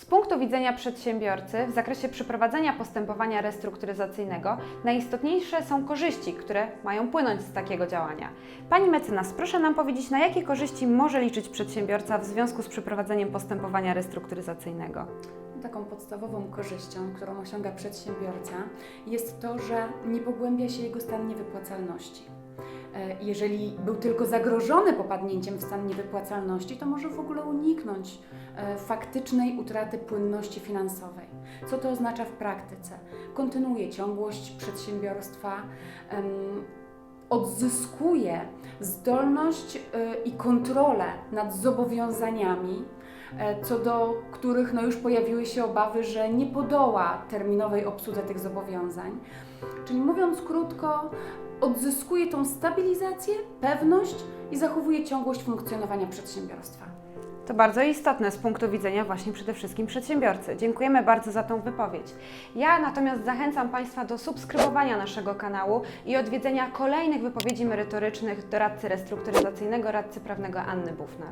Z punktu widzenia przedsiębiorcy w zakresie przeprowadzenia postępowania restrukturyzacyjnego najistotniejsze są korzyści, które mają płynąć z takiego działania. Pani mecenas, proszę nam powiedzieć, na jakie korzyści może liczyć przedsiębiorca w związku z przeprowadzeniem postępowania restrukturyzacyjnego? Taką podstawową korzyścią, którą osiąga przedsiębiorca, jest to, że nie pogłębia się jego stan niewypłacalności. E, Jeżeli był tylko zagrożony popadnięciem w stan niewypłacalności, to może w ogóle uniknąć e, faktycznej utraty płynności finansowej. Co to oznacza w praktyce? Kontynuuje ciągłość przedsiębiorstwa, odzyskuje zdolność e, i kontrolę nad zobowiązaniami, e, co do których no już pojawiły się obawy, że nie podoła terminowej obsłudze tych zobowiązań. Czyli mówiąc krótko, odzyskuje tą stabilizację, pewność i zachowuje ciągłość funkcjonowania przedsiębiorstwa. To bardzo istotne z punktu widzenia właśnie przede wszystkim przedsiębiorcy. Dziękujemy bardzo za tą wypowiedź. Ja natomiast zachęcam Państwa do subskrybowania naszego kanału i odwiedzenia kolejnych wypowiedzi merytorycznych doradcy restrukturyzacyjnego, radcy prawnego Anny Bufner.